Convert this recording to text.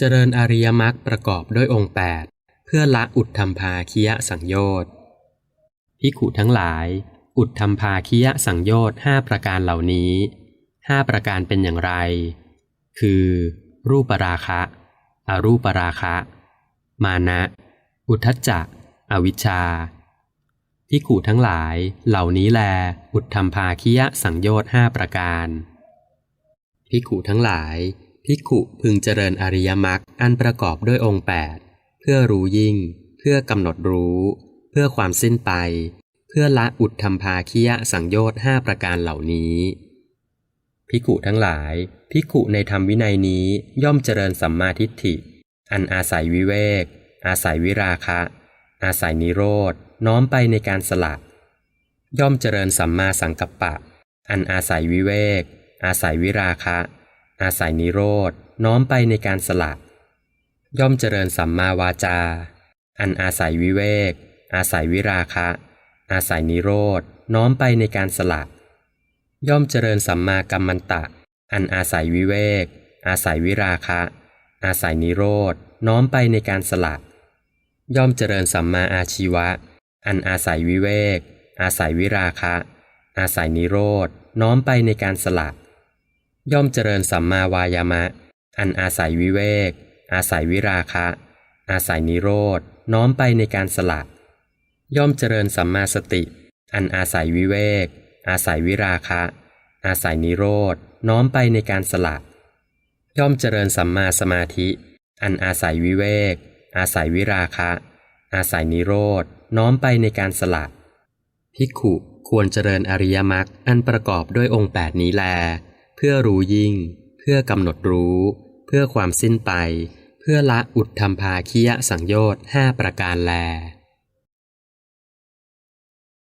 เจริญอริยมรรคประกอบด้วยองค์ 8 เพื่อละอุทธัมภาคิยสังโยชน์พิขุทั้งหลาย อุทธัมภาคิยสังโยชน์ห้าประการเหล่านี้ห้าประการเป็นอย่างไร คือ รูปราคะ อรูปราคะ มานะ อุทธจจะอวิชชาพิขุทั้งหลายเหล่านี้แล อุทธัมภาคิยสังโยชน์ห้าประการพิขุทั้งหลาย ภิกขุพึงเจริญอริยมรรคอันประกอบด้วยองค์ 8 เพื่อรู้ยิ่ง เพื่อกำหนดรู้ เพื่อความสิ้นไป เพื่อละอุทธัมภาคิยสังโยชน์ห้าประการเหล่านี้ภิกขุทั้งหลาย ภิกขุในธรรมวินัยนี้ย่อมเจริญสัมมาทิฏฐิ อันอาศัยวิเวก อาศัยวิราคะ อาศัยนิโรธน้อมไปในการสละย่อมเจริญสัมมาสังกัปปะ อันอาศัยวิเวก อาศัยวิราคะ อาศัยนิโรธน้อมไปในการสละ ย่อมเจริญสัมมาวาจา อันอาศัยวิเวก อาศัยวิราคะ อาศัยนิโรธน้อมไปในการสละ ย่อมเจริญสัมมากัมมันตะ อันอาศัยวิเวก อาศัยวิราคะ อาศัยนิโรธน้อมไปในการสละ ย่อมเจริญสัมมาอาชีวะ อันอาศัยวิเวก อาศัยวิราคะ อาศัยนิโรธน้อมไปในการสละ ย่อมเจริญสัมมาวายามะ อันอาศัยวิเวก อาศัยวิราคะ อาศัยนิโรธน้อมไปในการสละ ย่อมเจริญสัมมาสติ อันอาศัยวิเวก อาศัยวิราคะ อาศัยนิโรธน้อมไปในการสละ ย่อมเจริญสัมมาสมาธิ อันอาศัยวิเวก อาศัยวิราคะ อาศัยนิโรธน้อมไปในการสละภิกขุควรเจริญอริยมรรคอันประกอบด้วยองค์ 8 นี้แล เพื่อรู้ยิ่ง เพื่อกำหนดรู้ เพื่อความสิ้นไป เพื่อละอุทธัมภาคียสังโยชน์ห้าประการแล